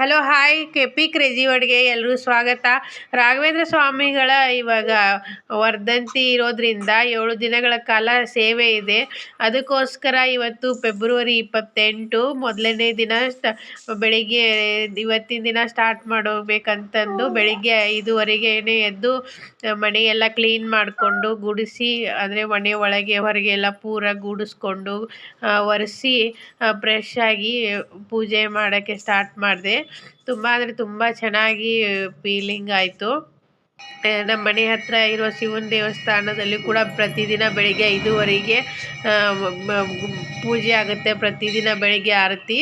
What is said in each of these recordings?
Hello, hi K P crazy ಒಡ್ಗೆ ಎಲ್ಲರೂ ಸ್ವಾಗತ. ರಾಘವೇಂದ್ರ ಸ್ವಾಮಿಗಳ ಇವಾಗ ವರ್ಧಂತಿ ಇರೋದ್ರಿಂದ ಏಳು ದಿನಗಳ ಕಾಲ ಸೇವೆ ಇದೆ. ಅದಕ್ಕೋಸ್ಕರ ಇವತ್ತು ಫೆಬ್ರವರಿ ಇಪ್ಪತ್ತೆಂಟು ಮೊದಲನೇ ದಿನ ಬೆಳಿಗ್ಗೆ, ಇವತ್ತಿನ ದಿನ ಸ್ಟಾರ್ಟ್ ಮಾಡಬೇಕಂತಂದು ಬೆಳಿಗ್ಗೆ ಐದುವರೆಗೇನೆ ಎದ್ದು ಮನೆಯೆಲ್ಲ ಕ್ಲೀನ್ ಮಾಡಿಕೊಂಡು ಗುಡಿಸಿ, ಅಂದರೆ ಮನೆ ಒಳಗೆ, ಹೊರಗೆ ಎಲ್ಲ ಪೂರ ಗುಡಿಸ್ಕೊಂಡು ಒರೆಸಿ ಫ್ರೆಶ್ ಆಗಿ ಪೂಜೆ ಮಾಡೋಕ್ಕೆ ಸ್ಟಾರ್ಟ್ ಮಾಡಿದೆ. ತುಂಬ ಅಂದರೆ ತುಂಬ ಚೆನ್ನಾಗಿ ಫೀಲಿಂಗ್ ಆಯಿತು. ನಮ್ಮ ಮನೆ ಹತ್ತಿರ ಇರುವ ಶಿವನ ದೇವಸ್ಥಾನದಲ್ಲಿ ಕೂಡ ಪ್ರತಿದಿನ ಬೆಳಗ್ಗೆ ಐದುವರೆಗೆ ಪೂಜೆ ಆಗುತ್ತೆ. ಪ್ರತಿದಿನ ಬೆಳಗ್ಗೆ ಆರತಿ.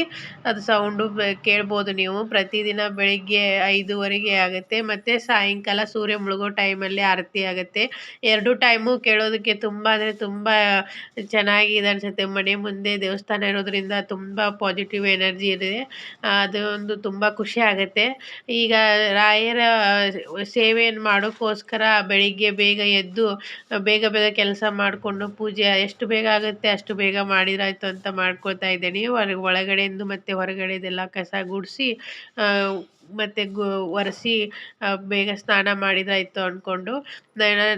ಅದು ಸೌಂಡು ಕೇಳ್ಬೋದು ನೀವು. ಪ್ರತಿದಿನ ಬೆಳಿಗ್ಗೆ ಐದೂವರೆಗೆ ಆಗುತ್ತೆ. ಮತ್ತು ಸಾಯಂಕಾಲ ಸೂರ್ಯ ಮುಳುಗೋ ಟೈಮಲ್ಲಿ ಆರತಿ ಆಗುತ್ತೆ. ಎರಡು ಟೈಮು ಕೇಳೋದಕ್ಕೆ ತುಂಬ, ಅಂದರೆ ತುಂಬ ಚೆನ್ನಾಗಿದೆ ಅನಿಸುತ್ತೆ. ಮನೆ ಮುಂದೆ ದೇವಸ್ಥಾನ ಇರೋದರಿಂದ ತುಂಬ ಪಾಸಿಟಿವ್ ಎನರ್ಜಿ ಇದೆ. ಅದು ಒಂದು ತುಂಬ ಖುಷಿ ಆಗುತ್ತೆ. ಈಗ ರಾಯರ ಸೇವೆಯನ್ನು ಮಾಡೋಕ್ಕೋಸ್ಕರ ಬೆಳಿಗ್ಗೆ ಬೇಗ ಎದ್ದು, ಬೇಗ ಬೇಗ ಕೆಲಸ ಮಾಡಿಕೊಂಡು ಪೂಜೆ, ಎಷ್ಟು ಬೇಗ ಆಗುತ್ತೆ ಅಷ್ಟು ಬೇಗ ಮಾಡಿದ್ರಾಯ್ತು ಅಂತ ಮಾಡ್ಕೊಳ್ತಾ ಇದ್ದೀನಿ ಹೊರ ಒಳಗಡೆಯಿಂದ ಮತ್ತು ಹೊರಗಡೆದೆಲ್ಲ ಕಸ ಗುಡಿಸಿ ಮತ್ತು ಗು ಒರೆಸಿ ಬೇಗ ಸ್ನಾನ ಮಾಡಿದ್ರಾಯ್ತು ಅಂದ್ಕೊಂಡು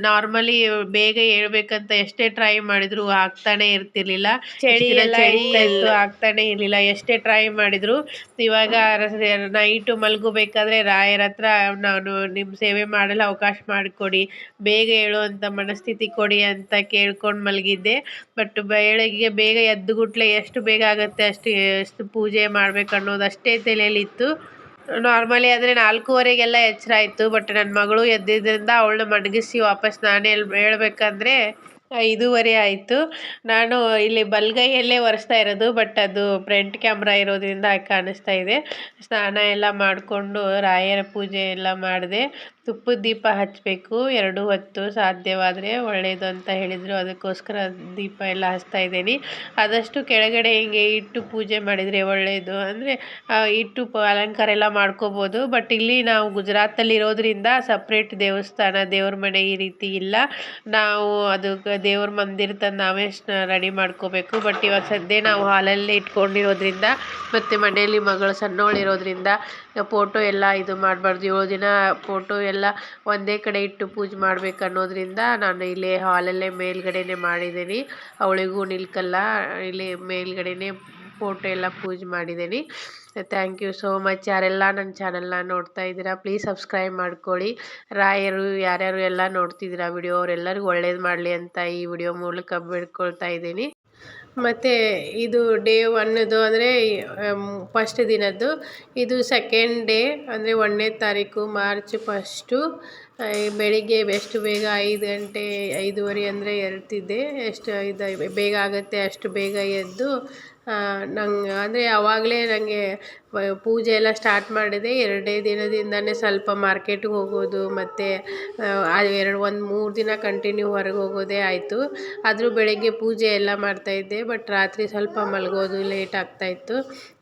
ನಾರ್ಮಲಿ ಬೇಗ ಹೇಳ್ಬೇಕಂತ ಎಷ್ಟೇ ಟ್ರೈ ಮಾಡಿದ್ರು ಆಗ್ತಾನೆ ಇರ್ತಿರ್ಲಿಲ್ಲ. ಚಳಿ ಇತ್ತು ಆಗ್ತಾನೆ ಇರಲಿಲ್ಲ. ಎಷ್ಟೇ ಟ್ರೈ ಮಾಡಿದ್ರು ಇವಾಗ ನೈಟು ಮಲಗಬೇಕಾದ್ರೆ ರಾಯರ ಹತ್ರ ನಾನು ನಿಮ್ಮ ಸೇವೆ ಮಾಡಲು ಅವಕಾಶ ಮಾಡಿಕೊಡಿ. ಬೇಗ ಹೇಳುವಂಥ ಮನಸ್ಥಿತಿ ಕೊಡಿ ಅಂತ ಕೇಳ್ಕೊಂಡು ಮಲಗಿದ್ದೆ. ಬಟ್ ಬೆಳಗ್ಗೆ ಬೇಗ ಎದ್ದುಗುಟ್ಲೆ ಎಷ್ಟು ಬೇಗ ಆಗುತ್ತೆ ಅಷ್ಟು ಎಷ್ಟು ಪೂಜೆ ಮಾಡಬೇಕು ಅನ್ನೋದು ಅಷ್ಟೇ ತಲೆಯಲ್ಲಿತ್ತು. ನಾರ್ಮಲಿ ಆದರೆ ನಾಲ್ಕೂವರೆಗೆಲ್ಲ ಎಚ್ಚರ ಆಯಿತು ಬಟ್ ನನ್ನ ಮಗಳು ಎದ್ದಿದ್ದರಿಂದ ಅವಳನ್ನ ಮಡಗಿಸಿ ವಾಪಸ್ ನಾನೇ ಹೇಳ್ಬೇಕಂದ್ರೆ ಐದೂವರೆ ಆಯಿತು. ನಾನು ಇಲ್ಲಿ ಬಲಗೈಯಲ್ಲೇ ಒರೆಸ್ತಾ ಇರೋದು, ಬಟ್ ಅದು ಫ್ರಂಟ್ ಕ್ಯಾಮ್ರಾ ಇರೋದ್ರಿಂದ ಕಾಣಿಸ್ತಾ ಇದೆ. ಸ್ನಾನ ಎಲ್ಲ ಮಾಡಿಕೊಂಡು ರಾಯರ ಪೂಜೆ ಎಲ್ಲ ಮಾಡಿದೆ, ತುಪ್ಪದ ದೀಪ ಹಚ್ಚಬೇಕು ಎರಡು ಹೊತ್ತು ಸಾಧ್ಯವಾದರೆ ಒಳ್ಳೆಯದು ಅಂತ ಹೇಳಿದರು. ಅದಕ್ಕೋಸ್ಕರ ದೀಪ ಎಲ್ಲ ಹಚ್ತಾ ಇದ್ದೀನಿ. ಆದಷ್ಟು ಕೆಳಗಡೆ ಹಿಂಗೆ ಇಟ್ಟು ಪೂಜೆ ಮಾಡಿದರೆ ಒಳ್ಳೆಯದು ಅಂದರೆ ಇಟ್ಟು ಅಲಂಕಾರ ಎಲ್ಲ ಮಾಡ್ಕೋಬೋದು. ಬಟ್ ಇಲ್ಲಿ ನಾವು ಗುಜರಾತಲ್ಲಿ ಇರೋದ್ರಿಂದ ಸಪ್ರೇಟ್ ದೇವಸ್ಥಾನ, ದೇವ್ರ ಮನೆ ಈ ರೀತಿ ಇಲ್ಲ. ನಾವು ಅದು ದೇವ್ರ ಮಂದಿರ ತಂದು ನಾವೇ ರೆಡಿ ಮಾಡ್ಕೋಬೇಕು. ಬಟ್ ಇವಾಗ ಸದ್ಯ ನಾವು ಹಾಲಲ್ಲೇ ಇಟ್ಕೊಂಡಿರೋದ್ರಿಂದ ಮತ್ತು ಮನೆಯಲ್ಲಿ ಮಗಳು ಸಣ್ಣವಳಿರೋದ್ರಿಂದ ಫೋಟೋ ಎಲ್ಲ ಇದು ಮಾಡಬಾರ್ದು. ಏಳು ದಿನ ಫೋಟೋ ಎಲ್ಲ ಒಂದೇ ಕಡೆ ಇಟ್ಟು ಪೂಜೆ ಮಾಡ್ಬೇಕು ಅನ್ನೋದ್ರಿಂದ ನಾನು ಇಲ್ಲೇ ಹಾಲಲ್ಲೇ ಮೇಲ್ಗಡೆನೇ ಮಾಡಿದ್ದೀನಿ. ಅವಳಿಗೂ ನಿಲ್ಕಲ್ಲ, ಇಲ್ಲಿ ಮೇಲ್ಗಡೆನೇ ಫೋಟೋ ಎಲ್ಲ ಪೂಜೆ ಮಾಡಿದ್ದೀನಿ. ಥ್ಯಾಂಕ್ ಯು ಸೋ ಮಚ್ ಯಾರೆಲ್ಲ ನನ್ನ ಚಾನಲ್ನ ನೋಡ್ತಾ ಇದ್ದೀರಾ ಪ್ಲೀಸ್ ಸಬ್ಸ್ಕ್ರೈಬ್ ಮಾಡ್ಕೊಳ್ಳಿ. ರಾಯರು, ಯಾರ್ಯಾರು ಎಲ್ಲ ನೋಡ್ತಿದ್ದೀರಾ ವಿಡಿಯೋ ಅವರೆಲ್ಲರಿಗೂ ಒಳ್ಳೇದು ಮಾಡಲಿ ಅಂತ ಈ ವಿಡಿಯೋ ಮೂಲಕ ಬೇಡ್ಕೊಳ್ತಾ ಇದ್ದೀನಿ. ಮತ್ತು ಇದು ಡೇ ಒನ್ನದು ಅಂದರೆ ಫಸ್ಟ್ ದಿನದ್ದು. ಇದು ಸೆಕೆಂಡ್ ಡೇ ಅಂದರೆ ಒಂದನೇ ತಾರೀಕು ಮಾರ್ಚ್ ಫಸ್ಟು ಬೆಳಿಗ್ಗೆ ಎಷ್ಟು ಬೇಗ ಐದು ಗಂಟೆ ಐದುವರೆ ಅಂದರೆ ಎರಡ್ತಿದ್ದೆ ಎಷ್ಟು ಇದು ಬೇಗ ಆಗುತ್ತೆ ಅಷ್ಟು ಬೇಗ ಎದ್ದು ನಂಗೆ, ಅಂದರೆ ಆವಾಗಲೇ ನನಗೆ ಪೂಜೆ ಎಲ್ಲ ಸ್ಟಾರ್ಟ್ ಮಾಡಿದೆ. ಎರಡೇ ದಿನದಿಂದನೇ ಸ್ವಲ್ಪ ಮಾರ್ಕೆಟ್ಗೆ ಹೋಗೋದು, ಮತ್ತು ಎರಡು, ಒಂದು ಮೂರು ದಿನ ಕಂಟಿನ್ಯೂ ಹೊರಗೆ ಹೋಗೋದೇ ಆಯಿತು. ಆದರೂ ಬೆಳಗ್ಗೆ ಪೂಜೆ ಎಲ್ಲ ಮಾಡ್ತಾಯಿದ್ದೆ ಬಟ್ ರಾತ್ರಿ ಸ್ವಲ್ಪ ಮಲಗೋದು ಲೇಟ್ ಆಗ್ತಾಯಿತ್ತು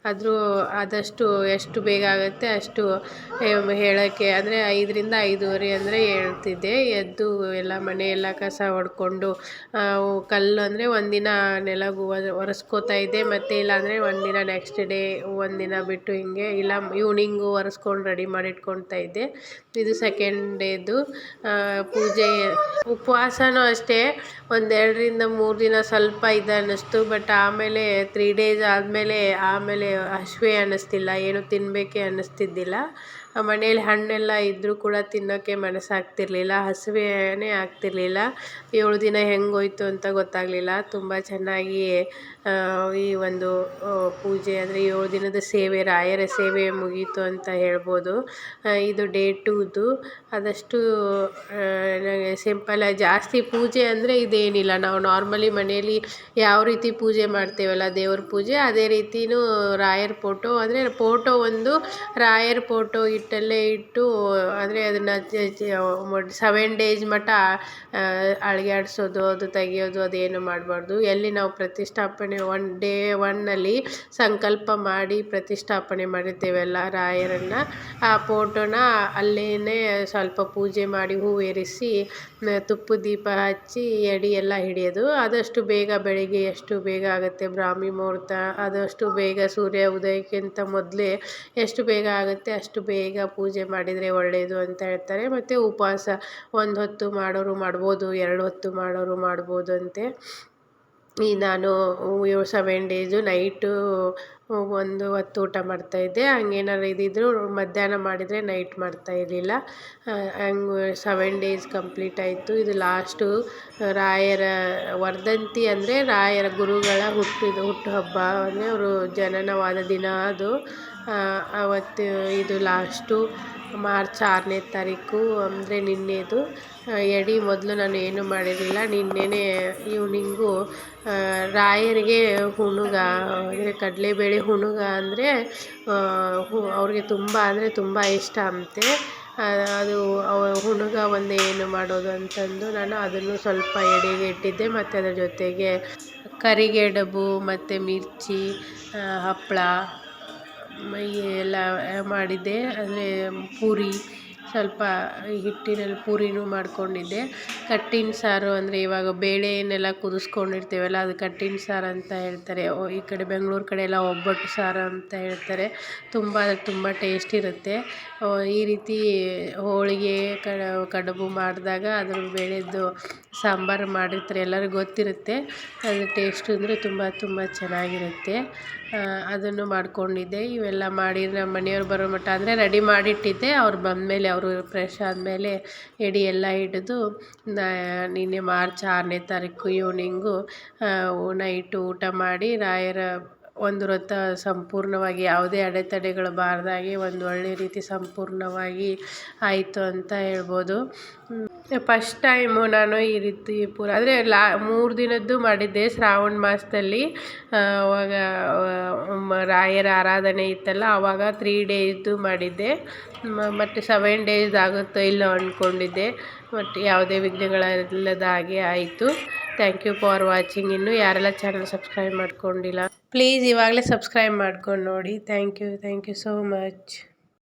ಆದರೂ ಆದಷ್ಟು ಎಷ್ಟು ಬೇಗ ಆಗುತ್ತೆ ಅಷ್ಟು ಹೇಳೋಕ್ಕೆ, ಅಂದರೆ ಐದರಿಂದ ಐದುವರೆ ಅಂದರೆ ಹೇಳ್ತಿದ್ದೆ, ಎದ್ದು ಎಲ್ಲ ಮನೆಯೆಲ್ಲ ಕಸ ಹೊಡ್ಕೊಂಡು ಕಲ್ಲು ಅಂದರೆ ಒಂದಿನ ನೆಲ ಒರೆಸ್ಕೋತಾ ಇದ್ದೆ, ಮತ್ತು ಇಲ್ಲಾಂದರೆ ಒಂದಿನ ನೆಕ್ಸ್ಟ್ ಡೇ ಒಂದಿನ ಬಿಟ್ಟು ಹಿಂಗೆ ಇಲ್ಲ ಈವ್ನಿಂಗು ಒರೆಸ್ಕೊಂಡು ರೆಡಿ ಮಾಡಿ ಇಟ್ಕೊಳ್ತಾ ಇದ್ದೆ. ಇದು ಸೆಕೆಂಡ್ ಡೇದು ಪೂಜೆ, ಉಪವಾಸನೂ ಅಷ್ಟೇ. ಒಂದೆರಡರಿಂದ ಮೂರು ದಿನ ಸ್ವಲ್ಪ ಇದು ಅನ್ನಿಸ್ತು ಬಟ್ ಆಮೇಲೆ ತ್ರೀ ಡೇಸ್ ಆದಮೇಲೆ, ಆಮೇಲೆ ಹಸಿವೆ ಅನ್ನಿಸ್ತಿಲ್ಲ, ಏನು ತಿನ್ನಬೇಕೆ ಅನ್ನಿಸ್ತಿದ್ದಿಲ್ಲ. ಮನೇಲಿ ಹಣ್ಣೆಲ್ಲ ಇದ್ದರೂ ಕೂಡ ತಿನ್ನೋಕ್ಕೆ ಮನಸ್ಸಾಗ್ತಿರಲಿಲ್ಲ, ಹಸಿವೆನೇ ಆಗ್ತಿರಲಿಲ್ಲ. ಏಳು ದಿನ ಹೆಂಗೋಯ್ತು ಅಂತ ಗೊತ್ತಾಗಲಿಲ್ಲ. ತುಂಬ ಚೆನ್ನಾಗಿ ಈ ಒಂದು ಪೂಜೆ ಅಂದರೆ ಏಳು ದಿನದ ಸೇವೆ, ರಾಯರ ಸೇವೆ ಮುಗೀತು ಅಂತ ಹೇಳ್ಬೋದು. ಇದು ಡೇ ಟೂದು ಆದಷ್ಟು ಸಿಂಪಲ್ಲಾಗಿ ಜಾಸ್ತಿ ಪೂಜೆ ಅಂದರೆ ಇದೇನಿಲ್ಲ. ನಾವು ನಾರ್ಮಲಿ ಮನೆಯಲ್ಲಿ ಯಾವ ರೀತಿ ಪೂಜೆ ಮಾಡ್ತೇವಲ್ಲ, ದೇವ್ರ ಪೂಜೆ, ಅದೇ ರೀತಿಯೂ ರಾಯರ ಫೋಟೋ ಅಂದರೆ ಫೋಟೋ ಒಂದು ರಾಯರ ಫೋಟೋ ಇಟ್ಟು ಇಟ್ಟಲ್ಲೇ ಇಟ್ಟು ಅಂದರೆ ಅದನ್ನು ಸೆವೆನ್ ಡೇಸ್ ಮಟ್ಟ ಅಳಿಗಾಡ್ಸೋದು ಅದು ತೆಗಿಯೋದು, ಅದೇನು ಮಾಡಬಾರ್ದು. ಎಲ್ಲಿ ನಾವು ಪ್ರತಿಷ್ಠಾಪನೆ ಒನ್ ಡೇ ಒನ್ನಲ್ಲಿ ಸಂಕಲ್ಪ ಮಾಡಿ ಪ್ರತಿಷ್ಠಾಪನೆ ಮಾಡಿರ್ತೇವಲ್ಲ ರಾಯರನ್ನು. ಆ ಫೋಟೋನ ಅಲ್ಲೇ ಸ್ವಲ್ಪ ಪೂಜೆ ಮಾಡಿ ಹೂವೇರಿಸಿ ತುಪ್ಪ ದೀಪ ಹಚ್ಚಿ, ಎಡೆ ಎಲ್ಲ ಹಿಡಿಯೋದು. ಆದಷ್ಟು ಬೇಗ ಬೆಳಿಗ್ಗೆ ಎಷ್ಟು ಬೇಗ ಆಗುತ್ತೆ ಬ್ರಾಹ್ಮಿ ಮುಹೂರ್ತ, ಆದಷ್ಟು ಬೇಗ ಸೂರ್ಯ ಉದಯಕ್ಕಿಂತ ಮೊದಲೇ ಎಷ್ಟು ಬೇಗ ಆಗುತ್ತೆ ಅಷ್ಟು ಬೇಗ ಪೂಜೆ ಮಾಡಿದರೆ ಒಳ್ಳೆಯದು ಅಂತ ಹೇಳ್ತಾರೆ. ಮತ್ತು ಉಪವಾಸ ಒಂದು ಹೊತ್ತು ಮಾಡೋರು ಮಾಡ್ಬೋದು, ಎರಡು ಹೊತ್ತು ಮಾಡೋರು ಮಾಡ್ಬೋದು ಅಂತೆ. ಈ ನಾನು ಸೆವೆನ್ ಡೇಸು ನೈಟು ಒಂದು ಹೊತ್ತು ಊಟ ಮಾಡ್ತಾಯಿದ್ದೆ ಹಂಗೇನಾರು ಇದಿದ್ರು ಮಧ್ಯಾಹ್ನ ಮಾಡಿದರೆ ನೈಟ್ ಮಾಡ್ತಾ ಇರಲಿಲ್ಲ. ಹಂಗೆ ಸೆವೆನ್ ಡೇಸ್ ಕಂಪ್ಲೀಟ್ ಆಯಿತು. ಇದು ಲಾಸ್ಟು ರಾಯರ ವರ್ಧಂತಿ ಅಂದರೆ ರಾಯರ ಗುರುಗಳ ಹುಟ್ಟಿದ ಹುಟ್ಟುಹಬ್ಬ. ಅಂದರೆ ಅವರು ಜನನವಾದ ದಿನ ಅದು. ಅವತ್ತು ಇದು ಲಾಸ್ಟು ಮಾರ್ಚ್ ಆರನೇ ತಾರೀಕು, ಅಂದರೆ ನಿನ್ನೆದು. ಎಡಿ ಮೊದಲು ನಾನು ಏನು ಮಾಡಿರಲಿಲ್ಲ, ನಿನ್ನೆನೇ ಈವ್ನಿಂಗು ರಾಯರಿಗೆ ಹುಣುಗ, ಅಂದರೆ ಕಡಲೆಬೇಳೆ ಹುಣುಗ ಅಂದರೆ ಅವ್ರಿಗೆ ತುಂಬ, ಅಂದರೆ ತುಂಬ ಇಷ್ಟ ಅಂತೆ. ಅದು ಹುಣುಗ ಒಂದು ಏನು ಮಾಡೋದು ಅಂತಂದು ನಾನು ಅದನ್ನು ಸ್ವಲ್ಪ ಎಡೆಗೆ ಇಟ್ಟಿದ್ದೆ, ಮತ್ತು ಅದರ ಜೊತೆಗೆ ಕರಿಗೆಡಬು, ಮತ್ತು ಮಿರ್ಚಿ ಹಪ್ಪಳ ಎಲ್ಲ ಮಾಡಿದ್ದೆ, ಅಂದರೆ ಪೂರಿ ಸ್ವಲ್ಪ ಹಿಟ್ಟಿನಲ್ಲಿ ಪೂರಿನೂ ಮಾಡಿಕೊಂಡಿದ್ದೆ. ಕಟ್ಟಿನ ಸಾರು ಅಂದರೆ ಇವಾಗ ಬೇಳೆನೆಲ್ಲ ಕುದಿಸ್ಕೊಂಡಿರ್ತೀವಲ್ಲ, ಅದು ಕಟ್ಟಿನ ಸಾರು ಅಂತ ಹೇಳ್ತಾರೆ. ಈ ಕಡೆ ಬೆಂಗ್ಳೂರು ಕಡೆ ಎಲ್ಲ ಒಬ್ಬಟ್ಟು ಸಾರು ಅಂತ ಹೇಳ್ತಾರೆ. ತುಂಬ ತುಂಬ ಟೇಸ್ಟ್ ಇರುತ್ತೆ. ಈ ರೀತಿ ಹೋಳಿಗೆ ಕಡುಬು ಮಾಡಿದಾಗ ಅದ್ರ ಬೇಳೆದು ಸಾಂಬಾರು ಮಾಡಿರ್ತಾರೆ, ಎಲ್ಲರಿಗೂ ಗೊತ್ತಿರುತ್ತೆ. ಅದು ಟೇಸ್ಟ್ ಅಂದರೆ ತುಂಬ ತುಂಬ ಚೆನ್ನಾಗಿರುತ್ತೆ. ಅದನ್ನು ಮಾಡ್ಕೊಂಡಿದ್ದೆ. ಇವೆಲ್ಲ ಮಾಡಿ ನಮ್ಮ ಮನೆಯವ್ರು ಬರೋ ಮಟ್ಟ ಅಂದರೆ ರೆಡಿ ಮಾಡಿಟ್ಟಿದ್ದೆ. ಅವ್ರು ಬಂದಮೇಲೆ ಅವರು ಫ್ರೆಶ್ ಆದಮೇಲೆ ಎಡೆ ಎಲ್ಲ ಹಿಡಿದು ನಿನ್ನೆ ಮಾರ್ಚ್ ಆರನೇ ತಾರೀಕು ಈವ್ನಿಂಗು ನೈಟು ಊಟ ಮಾಡಿ ರಾಯರ ಒಂದು ವೃತ್ತ ಸಂಪೂರ್ಣವಾಗಿ ಯಾವುದೇ ಅಡೆತಡೆಗಳು ಬಾರದಾಗೆ ಒಂದು ಒಳ್ಳೆಯ ರೀತಿ ಸಂಪೂರ್ಣವಾಗಿ ಆಯಿತು ಅಂತ ಹೇಳ್ಬೋದು. ಫಸ್ಟ್ ಟೈಮು ನಾನು ಈ ರೀತಿ ಪೂರ, ಅಂದರೆ ಲಾ, ಮೂರು ದಿನದ್ದು ಮಾಡಿದ್ದೆ ಶ್ರಾವಣ ಮಾಸದಲ್ಲಿ. ಅವಾಗ ರಾಯರ ಆರಾಧನೆ ಇತ್ತಲ್ಲ ಆವಾಗ ತ್ರೀ ಡೇಸ್ದು ಮಾಡಿದ್ದೆ. ಮತ್ತು ಸೆವೆನ್ ಡೇಸ್ ಆಗುತ್ತೋ ಇಲ್ಲೋ ಅಂದ್ಕೊಂಡಿದ್ದೆ ಬಟ್ ಯಾವುದೇ ವಿಘ್ನಗಳಿಲ್ಲದ ಹಾಗೆ ಆಯಿತು. ಥ್ಯಾಂಕ್ ಯು ಫಾರ್ ವಾಚಿಂಗ್ ಇನ್ನು ಯಾರೆಲ್ಲ ಚಾನಲ್ ಸಬ್ಸ್ಕ್ರೈಬ್ ಮಾಡ್ಕೊಂಡಿಲ್ಲ ಪ್ಲೀಸ್ ಇವಾಗಲೇ ಸಬ್ಸ್ಕ್ರೈಬ್ ಮಾಡ್ಕೊಂಡು ನೋಡಿ. Thank you thank you so much.